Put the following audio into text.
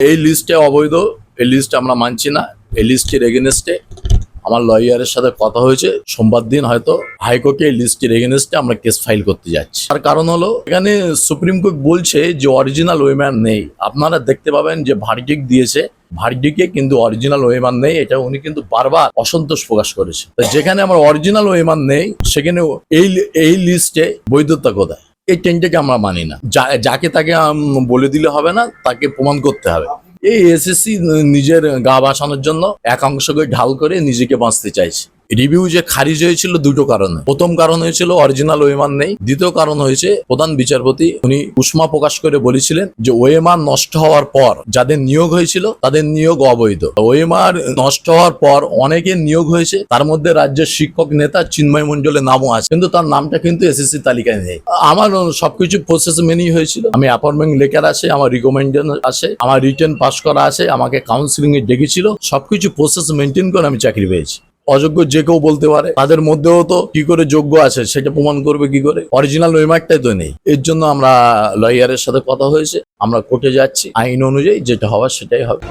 এই লিস্টে অবৈধ, এই লিস্ট আমরা মানছি না, এই লিস্টের এগেনস্টে আমার লয়ারের সাথে কথা হয়েছে। সোমবার দিন হয়তো হাইকোর্টে এই লিস্টের এগেনস্টে আমরা কেস ফাইল করতে যাচ্ছি। তার কারণ হলো, এখানে সুপ্রিম কোর্ট বলছে যে অরিজিনাল ওয়েম্যান নেই। আপনারা দেখতে পাবেন যে ভার্ডিক দিয়েছে। ভার্ডিকে কিন্তু অরিজিনাল ওয়েমান নেই। এটা উনি কিন্তু বারবার অসন্তোষ প্রকাশ করেছে। যেখানে আমার অরিজিনাল ওয়েমান নেই সেখানে এই এই লিস্টে বৈধতা কোথায়? এই ট্রেনটাকে আমরা মানি না? যাকে তাকে বলে দিলে হবে না, তাকে প্রমাণ করতে হবে। এই এসএসসি নিজের গা বাঁচানোর জন্য একাংশকে ঢাল করে নিজেকে বাঁচতে চাইছে। রিভিউ যে খারিজ হয়েছিল দুটো কারণে। প্রথম কারণ হয়েছিল অরিজিনাল ওয়েমান নেই। দ্বিতীয় কারণ হয়েছে প্রধান বিচারপতি, উনি উষ্মা প্রকাশ করে বলেছিলেন যে ওয়েমার নষ্ট হওয়ার পর যাদের নিয়োগ হয়েছিল, তাদের নিয়োগ অবৈধ। ওয়েমার নষ্ট হওয়ার পর অনেকের নিয়োগ হয়েছে, তার মধ্যে রাজ্যের শিক্ষক নেতা চিন্ময় মন্ডলের নামও আছে। কিন্তু তার নামটা কিন্তু এসএসসি তালিকায় নেই। আমার সবকিছু প্রসেস মেনেই হয়েছিল। আমি অ্যাপয়েন্টমেন্ট লেটার আছে আমার রিকমেন্ডেশন আছে আমার রিটার্ন পাস করা আছে আমাকে কাউন্সিলিং এ ডেকেছিল। সবকিছু প্রসেস মেনটেন করে আমি চাকরি পেয়েছি। অযোগ্য যে কেউ বলতে পারে, তাদের মধ্যেও তো কি করে যোগ্য আছে সেটা প্রমাণ করবে কি করে? অরিজিনাল ওয়েমার্কটাই তো নেই। এর জন্য আমরা লয়ারের সাথে কথা হয়েছে, আমরা কোর্টে যাচ্ছি, আইন অনুযায়ী যেটা হওয়ার সেটাই হবে।